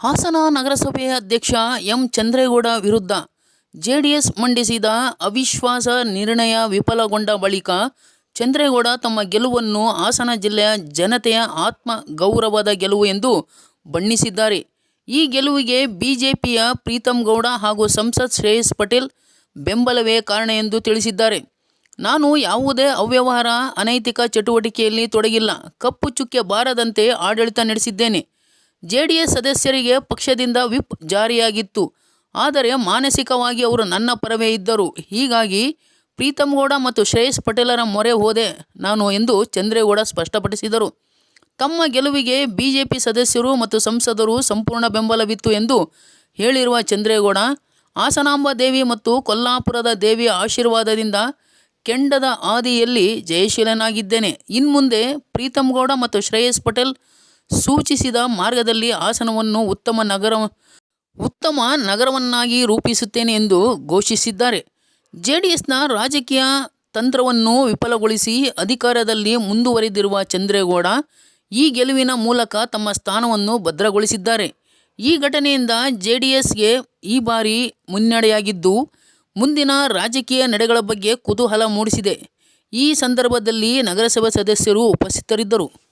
ಹಾಸನ ನಗರಸಭೆಯ ಅಧ್ಯಕ್ಷ ಎಂ ಚಂದ್ರೇಗೌಡ ವಿರುದ್ಧ ಜೆಡಿಎಸ್ ಮಂಡಿಸಿದ ಅವಿಶ್ವಾಸ ನಿರ್ಣಯ ವಿಫಲಗೊಂಡ ಬಳಿಕ ಚಂದ್ರೇಗೌಡ ತಮ್ಮ ಗೆಲುವನ್ನು ಹಾಸನ ಜಿಲ್ಲೆಯ ಜನತೆಯ ಆತ್ಮ ಗೌರವದ ಗೆಲುವು ಎಂದು ಬಣ್ಣಿಸಿದ್ದಾರೆ. ಈ ಗೆಲುವಿಗೆ ಬಿಜೆಪಿಯ ಪ್ರೀತಂ ಗೌಡ ಹಾಗೂ ಸಂಸದ್ ಶ್ರೇಯಸ್ ಪಟೇಲ್ ಬೆಂಬಲವೇ ಕಾರಣ ಎಂದು ತಿಳಿಸಿದ್ದಾರೆ. ನಾನು ಯಾವುದೇ ಅವ್ಯವಹಾರ, ಅನೈತಿಕ ಚಟುವಟಿಕೆಯಲ್ಲಿ ತೊಡಗಿಲ್ಲ. ಕಪ್ಪು ಚುಕ್ಕೆ ಬಾರದಂತೆ ಆಡಳಿತ ನಡೆಸಿದ್ದೇನೆ. ಜೆಡಿಎಸ್ ಸದಸ್ಯರಿಗೆ ಪಕ್ಷದಿಂದ ವಿಪ್ ಜಾರಿಯಾಗಿತ್ತು. ಆದರೆ ಮಾನಸಿಕವಾಗಿ ಅವರು ನನ್ನ ಪರವೇ ಇದ್ದರು. ಹೀಗಾಗಿ ಪ್ರೀತಮ್ ಗೌಡ ಮತ್ತು ಶ್ರೇಯಸ್ ಪಟೇಲರ ಮೊರೆ ಹೋದೆ ನಾನು ಎಂದು ಚಂದ್ರೇಗೌಡ ಸ್ಪಷ್ಟಪಡಿಸಿದರು. ತಮ್ಮ ಗೆಲುವಿಗೆ ಬಿಜೆಪಿ ಸದಸ್ಯರು ಮತ್ತು ಸಂಸದರು ಸಂಪೂರ್ಣ ಬೆಂಬಲವಿತ್ತು ಎಂದು ಹೇಳಿರುವ ಚಂದ್ರೇಗೌಡ, ಹಾಸನಾಂಬ ದೇವಿ ಮತ್ತು ಕೊಲ್ಲಾಪುರದ ದೇವಿಯ ಆಶೀರ್ವಾದದಿಂದ ಕೆಂಡದ ಆದಿಯಲ್ಲಿ ಜಯಶೀಲನಾಗಿದ್ದೇನೆ. ಇನ್ಮುಂದೆ ಪ್ರೀತಮ್ ಗೌಡ ಮತ್ತು ಶ್ರೇಯಸ್ ಪಟೇಲ್ ಸೂಚಿಸಿದ ಮಾರ್ಗದಲ್ಲಿ ಹಾಸನವನ್ನು ಉತ್ತಮ ನಗರ, ಉತ್ತಮ ನಗರವನ್ನಾಗಿ ರೂಪಿಸುತ್ತೇನೆ ಎಂದು ಘೋಷಿಸಿದ್ದಾರೆ. ಜೆಡಿಎಸ್ನ ರಾಜಕೀಯ ತಂತ್ರವನ್ನು ವಿಫಲಗೊಳಿಸಿ ಅಧಿಕಾರದಲ್ಲಿ ಮುಂದುವರಿದಿರುವ ಚಂದ್ರೇಗೌಡ ಈ ಗೆಲುವಿನ ಮೂಲಕ ತಮ್ಮ ಸ್ಥಾನವನ್ನು ಭದ್ರಗೊಳಿಸಿದ್ದಾರೆ. ಈ ಘಟನೆಯಿಂದ ಜೆಡಿಎಸ್ಗೆ ಈ ಬಾರಿ ಮುನ್ನಡೆಯಾಗಿದ್ದು, ಮುಂದಿನ ರಾಜಕೀಯ ನಡೆಗಳ ಬಗ್ಗೆ ಕುತೂಹಲ ಮೂಡಿಸಿದೆ. ಈ ಸಂದರ್ಭದಲ್ಲಿ ನಗರಸಭೆ ಸದಸ್ಯರು ಉಪಸ್ಥಿತರಿದ್ದರು.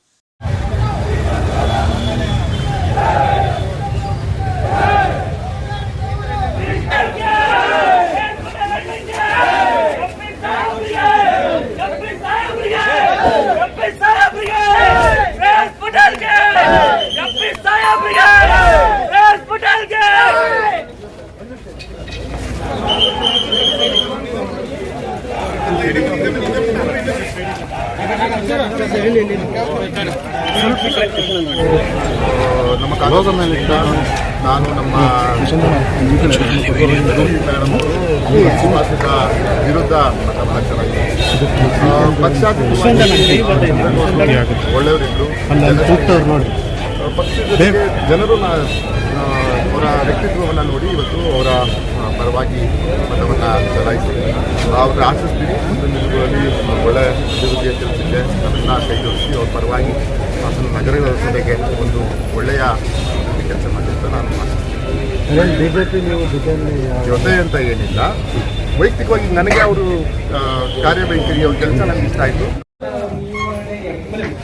Amen. ನಮ್ಮ ಕಾಲೋಗಮನದಿಂದ ನಾನು ನಮ್ಮ ಶಿವಾಸದ ವಿರುದ್ಧ ಪಕ್ಷ ಒಳ್ಳೆಯವರಿದ್ರು ಪಕ್ಷದ ಜನರು ಅವರ ವ್ಯಕ್ತಿತ್ವವನ್ನು ನೋಡಿ ಇವತ್ತು ಅವರ ಪರವಾಗಿ ಮತವನ್ನು ಚಲಾಯಿಸಿದೆ ಅವ್ರ ಆಶಿಸ್ತೀನಿ ಮುಂದಿನ ನಿಲುಗಳಲ್ಲಿ ಒಳ್ಳೆ ಅಭಿವೃದ್ಧಿಯ ಕೆಲಸಕ್ಕೆ ಅದನ್ನು ಕೈ ಜೋಡಿಸಿ ಅವ್ರ ಪರವಾಗಿ ಹಾಸನ ನಗರ ವ್ಯವಸ್ಥೆಗೆ ಒಂದು ಒಳ್ಳೆಯ ಕೆಲಸ ಮಾಡಿ ಅಂತ ನಾನು ಜೊತೆ ಅಂತ ಏನಿಲ್ಲ. ವೈಯಕ್ತಿಕವಾಗಿ ನನಗೆ ಅವರು ಕಾರ್ಯವೈಖರಿ ಅವ್ರ ಕೆಲಸ ನನಗೆ ಇಷ್ಟ ಆಯಿತು.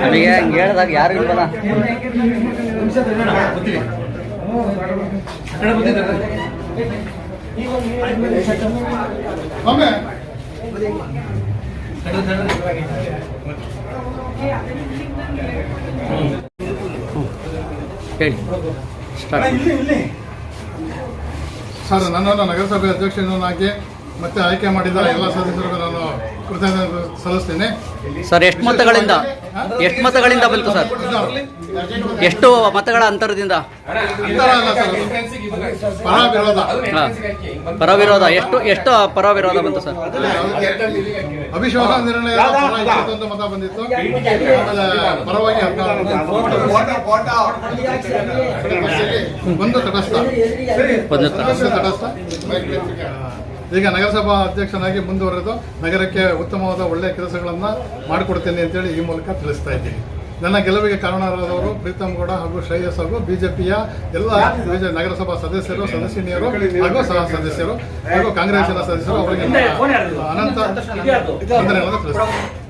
ನಮಗೆ ಹಂಗೆ ಹೇಳ್ದಾಗ ಯಾರು ಇಲ್ವಲ್ಲ ಹೇಳಿ. ಸ್ಟಾರ್ಟ್ ಸರ್ ನನ್ನನ್ನು ನಗರಸಭೆ ಅಧ್ಯಕ್ಷನನ್ನಾಗಿ ಮತ್ತೆ ಆಯ್ಕೆ ಮಾಡಿದ ಎಲ್ಲ ಸದಸ್ಯರಿಗೂ ನಾನು ಕೃತಜ್ಞತೆ ಸಲ್ಲಿಸ್ತೇನೆ ಸರ್ ಎಷ್ಟು ಮತಗಳಿಂದ? ಎಷ್ಟು ಮತಗಳಿಂದ ಬಂತು ಸರ್? ಎಷ್ಟು ಮತಗಳ ಅಂತರದಿಂದ? ಅಂತರ ಅಲ್ಲ ಸರ್ ಅದು. ಪರ ವಿರೋಧ. ಪರ ವಿರೋಧ. ಎಷ್ಟು ಎಷ್ಟು ಪರವಿರೋಧ ಬಂತು ಸರ್? ಅವಿಶ್ವಾಸ ನಿರ್ಣಯ ಪರ ಇಪ್ಪತ್ತೊಂದು ಮತ ಬಂದಿತ್ತು. ಆಮೇಲೆ ಪರವಾಗಿ ಹದಿನಾರು ಒಂದು ತಟಸ್ಥ. ಒಂದು ತಟಸ್ಥ. ಈಗ ನಗರಸಭಾ ಅಧ್ಯಕ್ಷನಾಗಿ ಮುಂದುವರೆದು ನಗರಕ್ಕೆ ಉತ್ತಮವಾದ ಒಳ್ಳೆಯ ಕೆಲಸಗಳನ್ನು ಮಾಡಿಕೊಡ್ತೇನೆ ಅಂತೇಳಿ ಈ ಮೂಲಕ ತಿಳಿಸ್ತಾ ಇದ್ದೀನಿ. ನನ್ನ ಗೆಲುವಿಗೆ ಕಾರಣರಾದವರು ಪ್ರೀತಮ್ ಗೌಡ ಹಾಗೂ ಶ್ರೇಯಸ್ ಹಾಗೂ ಬಿಜೆಪಿಯ ಎಲ್ಲ ನಗರಸಭಾ ಸದಸ್ಯರು ಸದಸ್ಯನಿಯರು ಹಾಗೂ ಸಹ ಸದಸ್ಯರು ಹಾಗೂ ಕಾಂಗ್ರೆಸ್ನ ಸದಸ್ಯರು ಅವರಿಗೆ ಅನಂತ ತಿಳಿಸ್ತೀನಿ.